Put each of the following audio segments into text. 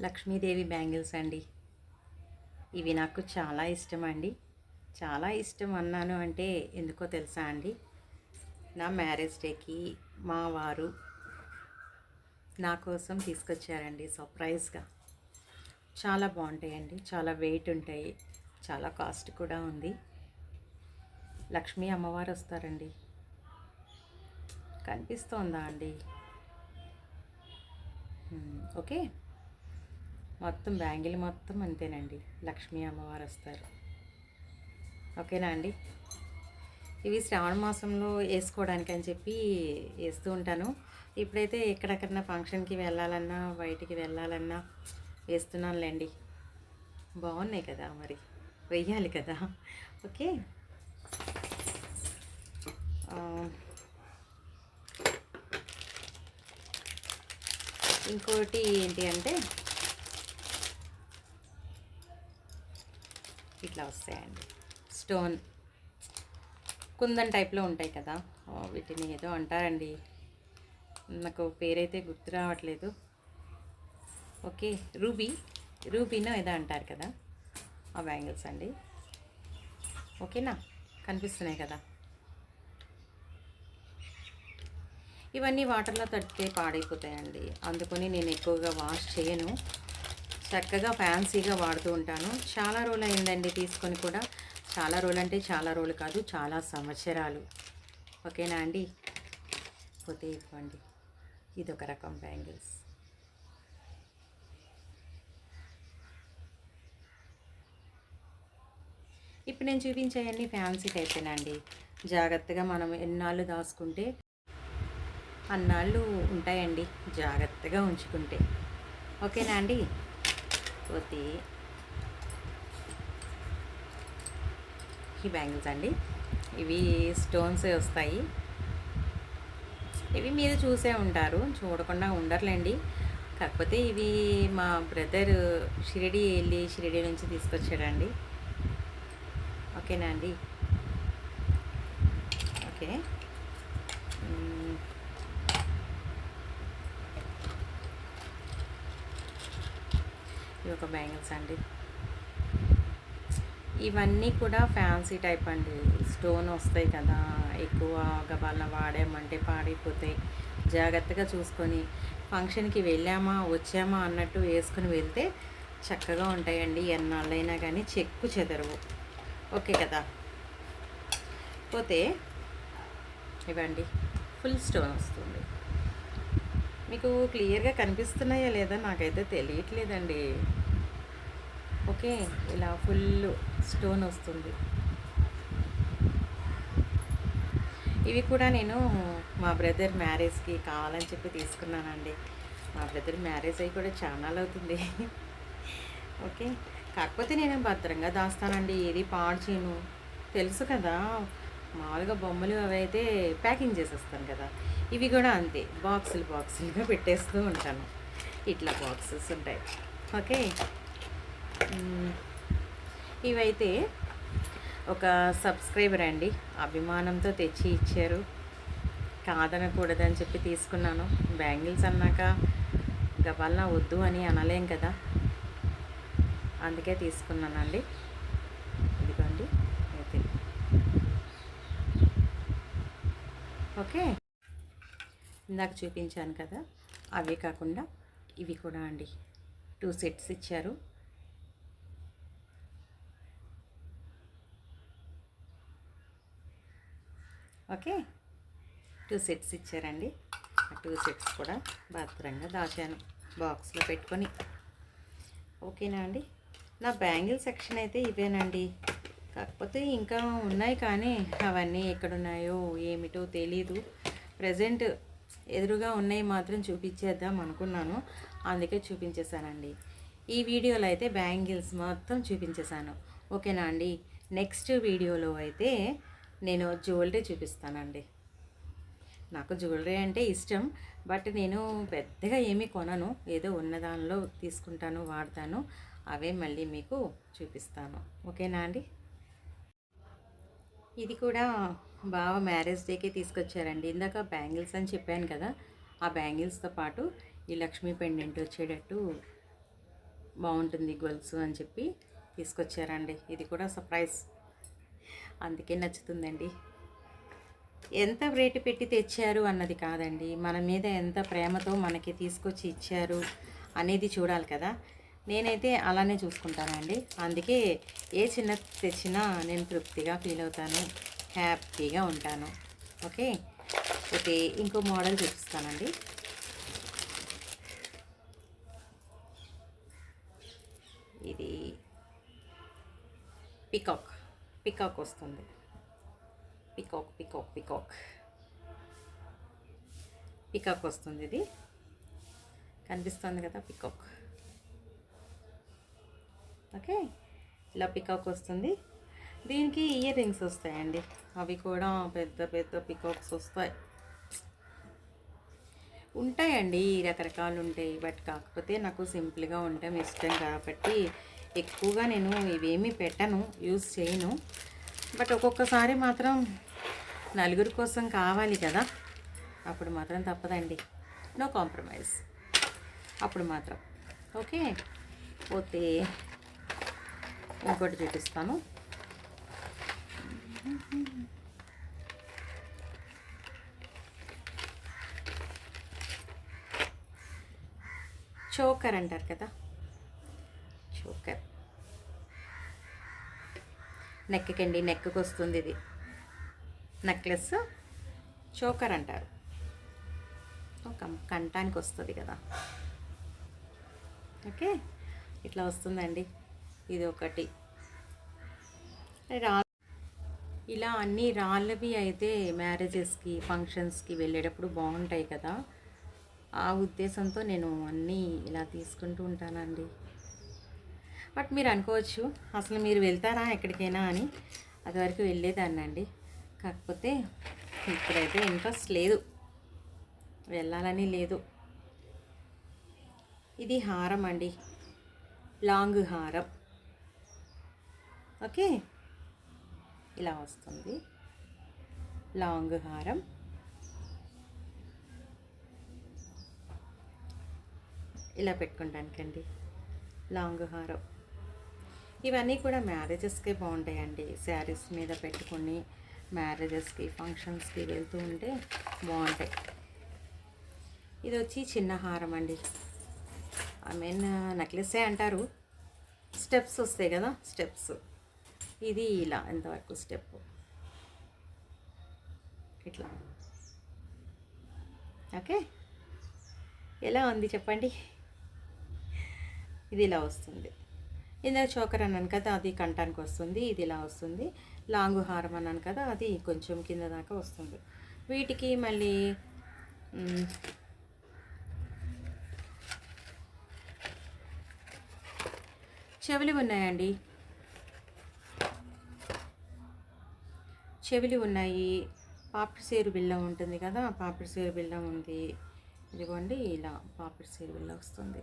Lakshmidevi bangles అండి. ఇవి నాకు చాలా ఇష్టం అండి చాలా ఇష్టం అన్నాను అంటే ఎందుకో తెలుసా అండి? నా మ్యారేజ్ డేకి మా వారు నా కోసం తీసుకొచ్చారండి సర్ప్రైజ్గా. చాలా బాగుంటాయండి. చాలా వెయిట్ ఉంటాయి. చాలా కాస్ట్ కూడా ఉంది. లక్ష్మీ అమ్మవారు వస్తారండి. కనిపిస్తోందా అండి? ఓకే. మొత్తం బ్యాంగిల్ మొత్తం అంతేనండి. లక్ష్మీ అమ్మవారు వస్తారు. ఓకేనా అండి? ఇవి శ్రావణ మాసంలో వేసుకోవడానికి అని చెప్పి వేస్తూ ఉంటాను. ఇప్పుడైతే ఎక్కడెక్కడన్నా ఫంక్షన్కి వెళ్ళాలన్నా బయటికి వెళ్ళాలన్నా వేస్తున్నానులేండి. బాగున్నాయి కదా మరి. వెయ్యాలి కదా. ఓకే. ఇంకోటి ఏంటి అంటే ఇట్లా వస్తాయండి స్టోన్ కుందన్ టైప్లో ఉంటాయి కదా. వీటిని ఏదో అంటారండి. నాకు పేరైతే గుర్తు రావట్లేదు. Okay ruby. రూబీనో ఏదో అంటారు కదా. ఆ బ్యాంగిల్స్ అండి. ఓకేనా? కనిపిస్తున్నాయి కదా. ఇవన్నీ వాటర్లో తడితే పాడైపోతాయండి. అందుకని నేను ఎక్కువగా వాష్ చేయను. చక్కగా ఫ్యాన్సీగా వాడుతూ ఉంటాను. చాలా రోజులు అయిందండి తీసుకొని కూడా. చాలా రోజులు అంటే చాలా రోజులు కాదు చాలా సంవత్సరాలు. ఓకేనా అండి? పోతే ఇవ్వండి. ఇది ఒక రకం బ్యాంగిల్స్. ఇప్పుడు నేను చూపించేవన్నీ ఫ్యాన్సీ టైపేనండి జాగ్రత్తగా మనం ఎన్నాళ్ళు దాచుకుంటే అన్నాళ్ళు ఉంటాయండి జాగ్రత్తగా ఉంచుకుంటే. ఓకేనా అండి? పోతే ఈ బ్యాంగిల్స్ అండి. ఇవి స్టోన్స్ వస్తాయి. ఇవి మీరు చూసే ఉంటారు. చూడకుండా ఉండర్లేండి. కాకపోతే ఇవి మా బ్రదర్ షిరిడి వెళ్ళి షిరిడి నుంచి తీసుకొచ్చాడండి. ఓకేనా అండి? ఓకే. ఇవి ఒక బ్యాంగిల్స్ అండి. ఇవన్నీ కూడా ఫ్యాన్సీ టైప్ అండి. స్టోన్ వస్తాయి కదా ఎక్కువ గబాలన వాడామంటే పాడైపోతాయి. జాగ్రత్తగా చూసుకొని ఫంక్షన్కి వెళ్ళామా వచ్చామా అన్నట్టు వేసుకుని వెళ్తే చక్కగా ఉంటాయండి. ఎన్నాళ్ళైనా కానీ చెక్కు చెదరవు. ఓకే కదా? పోతే ఇవ్వండి. ఫుల్ స్టోన్ వస్తుంది. మీకు క్లియర్గా కనిపిస్తున్నాయా లేదా నాకైతే తెలియట్లేదండి. ఓకే ఇలా ఫుల్ స్టోన్ వస్తుంది. ఇవి కూడా నేను మా బ్రదర్ మ్యారేజ్కి కావాలని చెప్పి తీసుకున్నానండి. మా బ్రదర్ మ్యారేజ్ అయ్యి కూడా చాలా అవుతుంది. ఓకే కాకపోతే నేను భద్రంగా దాస్తానండి. ఏది పాడు చేయను. తెలుసు కదా. మామూలుగా బొమ్మలు అవి అయితే ప్యాకింగ్ చేసేస్తాను కదా. ఇవి కూడా అంతే బాక్సులు బాక్సులుగా పెట్టేస్తూ ఉంటాను. ఇట్లా బాక్సెస్ ఉంటాయి. ఓకే? ఇవైతే ఒక సబ్స్క్రైబర్ అండి. అభిమానంతో తెచ్చి ఇచ్చారు. కాదనకూడదని చెప్పి తీసుకున్నాను. బ్యాంగిల్స్ అన్నాక గబాలన వద్దు అని అనలేం కదా. అందుకే తీసుకున్నానండి ఇదిగోండి అయితే ఓకే. ఇందాక చూపించాను కదా అవే కాకుండా ఇవి కూడా అండి. టూ సెట్స్ ఇచ్చారు. ఓకే. టూ సెట్స్ ఇచ్చారండి. ఆ టూ సెట్స్ కూడా భద్రంగా దాచాను బాక్స్లో పెట్టుకొని. ఓకేనా అండి? నా బ్యాంగిల్ సెక్షన్ అయితే ఇవేనండి. కాకపోతే ఇంకా ఉన్నాయి కానీ అవన్నీ ఎక్కడున్నాయో ఏమిటో తెలీదు. ప్రజెంట్ ఎదురుగా ఉన్నాయి మాత్రం చూపించేద్దాం అనుకున్నాను. అందుకే చూపించేశానండి. ఈ వీడియోలో అయితే బ్యాంగిల్స్ మొత్తం చూపించేశాను. ఓకేనా అండి? నెక్స్ట్ వీడియోలో అయితే నేను జ్యువెలరీ చూపిస్తానండి. నాకు జ్యువెలరీ అంటే ఇష్టం. బట్ నేను పెద్దగా ఏమీ కొనను. ఏదో ఉన్నదానిలో తీసుకుంటాను వాడతాను. అవే మళ్ళీ మీకు చూపిస్తాను. ఓకేనా అండి? ఇది కూడా బావ మ్యారేజ్ డేకే తీసుకొచ్చారండి. ఇందాక బ్యాంగిల్స్ అని చెప్పాను కదా ఆ బ్యాంగిల్స్తో పాటు ఈ లక్ష్మీ పెండెంట్ వచ్చేటట్టు బాగుంటుంది గొలుసు అని చెప్పి తీసుకొచ్చారండి. ఇది కూడా సర్ప్రైజ్. అందుకే నచ్చుతుందండి. ఎంత రేటు పెట్టి తెచ్చారు అన్నది కాదండి. మన మీద ఎంత ప్రేమతో మనకి తీసుకొచ్చి ఇచ్చారు అనేది చూడాలి కదా. నేనైతే అలానే చూసుకుంటానండి అందుకే ఏ చిన్న తెచ్చినా నేను తృప్తిగా ఫీల్ అవుతాను. హ్యాపీగా ఉంటాను. ఓకే? ఓకే ఇంకో మోడల్ చూపిస్తానండి. ఇది పికాక్. పికాక్ వస్తుంది. Peacock peacock peacock. పికాక్ వస్తుంది ఇది. కనిపిస్తుంది కదా పికాక్. ఓకే? ఇలా పికాక్ వస్తుంది. దీనికి ఇయర్ రింగ్స్ వస్తాయండి. అవి కూడా పెద్ద పెద్ద పికాక్స్ వస్తాయి. ఉంటాయండి రకరకాలు ఉంటాయి. బట్ కాకపోతే నాకు సింపుల్గా ఉండటం ఇష్టం కాబట్టి ఎక్కువగా నేను ఇవేమీ పెట్టను యూజ్ చేయను. బట్ ఒక్కొక్కసారి మాత్రం నలుగురి కోసం కావాలి కదా. అప్పుడు మాత్రం తప్పదండి. నో కాంప్రమైజ్ అప్పుడు మాత్రం. ఓకే? పోతే ఇంకోటి చూపిస్తాను. చోకర్ అంటారు కదా. చోకర్. నెక్కకండి నెక్కి వస్తుంది ఇది. నెక్లెస్ చోకర్ అంటారు. ఒక కంఠానికి వస్తుంది కదా. ఓకే? ఇట్లా వస్తుందండి. ఇది ఒకటి రా ఇలా అన్ని రాళ్ళవి అయితే మ్యారేజెస్కి ఫంక్షన్స్కి వెళ్ళేటప్పుడు బాగుంటాయి కదా. ఆ ఉద్దేశంతో నేను అన్నీ ఇలా తీసుకుంటూ ఉంటానండి. బట్ మీరు అనుకోవచ్చు అసలు మీరు వెళ్తారా ఎక్కడికైనా అని అది వరకు వెళ్ళేదాన్ని అండి కాకపోతే ఇప్పుడైతే ఇంట్రెస్ట్ లేదు. వెళ్ళాలని లేదు. ఇది హారం అండి లాంగ్ హారం. ఓకే? ఇలా వస్తుంది. లాంగ్ హారం. ఇలా పెట్టుకుంటానికండి. లాంగ్ హారం. ఇవన్నీ కూడా మ్యారేజెస్కే బాగుంటాయండి. శారీస్ మీద పెట్టుకొని మ్యారేజెస్కి ఫంక్షన్స్కి వెళ్తూ ఉంటే బాగుంటాయి. ఇది వచ్చి చిన్న హారం అండి. ఐ మీన్ నెక్లెసే అంటారు. స్టెప్స్ వస్తాయి కదా స్టెప్స్. ఇది ఇలా ఎంతవరకు స్టెప్ ఇట్లా. ఓకే ఎలా ఉంది చెప్పండి? ఇది ఇలా వస్తుంది. ఇందాక చోకర్ అన్నాను కదా అది కంటానికి వస్తుంది ఇది ఇలా వస్తుంది. లాంగ్ హారం అన్నాను కదా అది కొంచెం కింద దాకా వస్తుంది. వీటికి మళ్ళీ చెవులు ఉన్నాయండి. చెవిలి ఉన్నాయి. పాపిడి సీరు బిళ్ళ ఉంటుంది కదా పాపిడి సేరు బిళ్ళ ఉంది. ఇదిగోండి ఇలా పాపిడి సేరు బిళ్ళ వస్తుంది.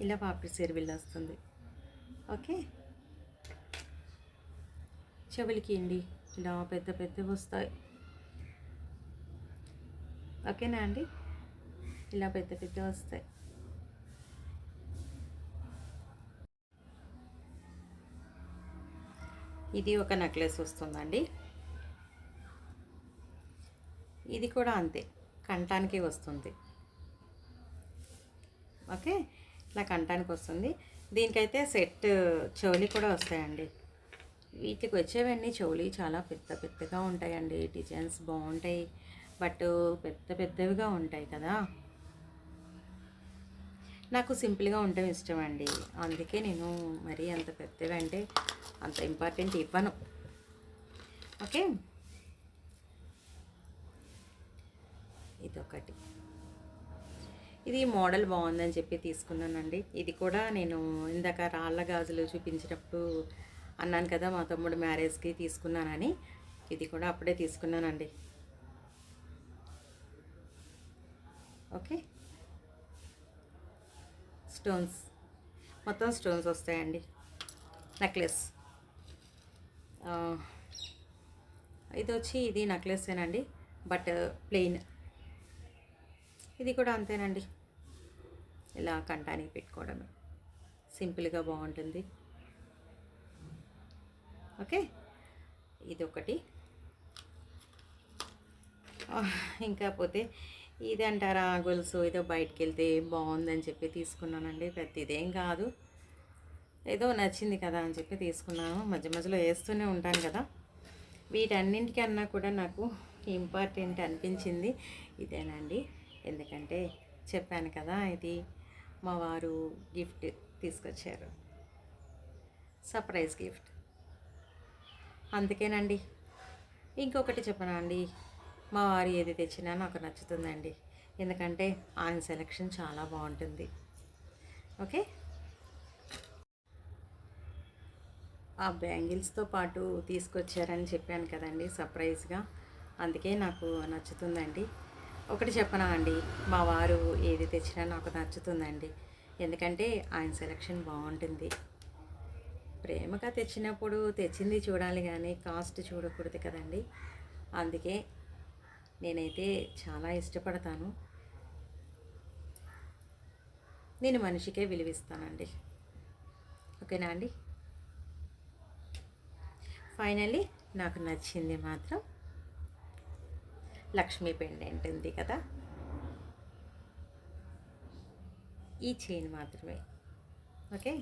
ఇలా పాపిడి సేరు బిళ్ళ వస్తుంది. ఓకే? చెవులకి అండి ఇలా పెద్ద పెద్దవి వస్తాయి. ఓకేనా అండి? ఇలా పెద్ద పెద్ద వస్తాయి. ఇది ఒక నెక్లెస్ వస్తుందండి. ఇది కూడా అంతే కంఠానికి వస్తుంది. ఓకే? ఇలా కంఠానికి వస్తుంది. దీనికైతే సెట్ చెవులి కూడా వస్తాయండి. వీటికి వచ్చేవన్నీ చెవులి చాలా పెద్ద పెద్దగా ఉంటాయండి. డిజైన్స్ బాగుంటాయి. బట్ పెద్ద పెద్దవిగా ఉంటాయి కదా. నాకు సింపుల్గా ఉండడం ఇష్టం అండి అందుకే నేను మరీ అంత పెద్దవి అంటే అంత ఇంపార్టెంట్ ఇవ్వను. ఓకే ఇదొకటి. ఇది మోడల్ బాగుందని చెప్పి తీసుకున్నానండి. ఇది కూడా నేను ఇందాక రాళ్ళ గాజులు చూపించేటప్పుడు అన్నాను కదా మా తమ్ముడు మ్యారేజ్కి తీసుకున్నానని. ఇది కూడా అప్పుడే తీసుకున్నానండి. ఓకే స్టోన్స్ మొత్తం స్టోన్స్ వస్తాయండి. నెక్లెస్ ఇది వచ్చి ఇది నెక్లెస్సేనండి బట్ ప్లెయిన్. ఇది కూడా అంతేనండి. ఇలా కంటానికి పెట్టుకోవడమే. సింపుల్గా బాగుంటుంది. ఓకే? ఇది ఒకటి ఇంకా పోతే ఇది అంటారా గొలుసు ఏదో బయటకు వెళ్తే బాగుందని చెప్పి తీసుకున్నానండి. పెద్ద ఇదేం కాదు. ఏదో నచ్చింది కదా అని చెప్పి తీసుకున్నాను. మధ్య మధ్యలో వేస్తూనే ఉంటాను కదా. వీటన్నింటికన్నా కూడా నాకు ఇంపార్టెంట్ అనిపించింది ఇదేనండి. ఎందుకంటే చెప్పాను కదా ఇది మా వారు గిఫ్ట్ తీసుకొచ్చారు. సర్ప్రైజ్ గిఫ్ట్ అందుకేనండి. ఇంకొకటి చెప్పనా అండి? మా వారు ఏది తెచ్చినా నాకు నచ్చుతుందండి. ఎందుకంటే ఆయన సెలెక్షన్ చాలా బాగుంటుంది. ఓకే ఆ బ్యాంగిల్స్తో పాటు తీసుకొచ్చారని చెప్పాను కదండి సర్ప్రైజ్గా. అందుకే నాకు నచ్చుతుందండి. ఒకటి చెప్పనా అండి మా వారు ఏది తెచ్చినా నాకు నచ్చుతుందండి. ఎందుకంటే ఆయన సెలక్షన్ బాగుంటుంది. ప్రేమగా తెచ్చినప్పుడు తెచ్చింది చూడాలి కానీ కాస్ట్ చూడకూడదు కదండి. అందుకే నేనైతే చాలా ఇష్టపడతాను. నేను మనిషికే విలువిస్తానండి. ఓకేనా అండి? ఫైనల్లీ నాకు నచ్చింది మాత్రం లక్ష్మీ పెండెంట్ ఉంది కదా. ఈ చైన్ మాత్రమే. ఓకే?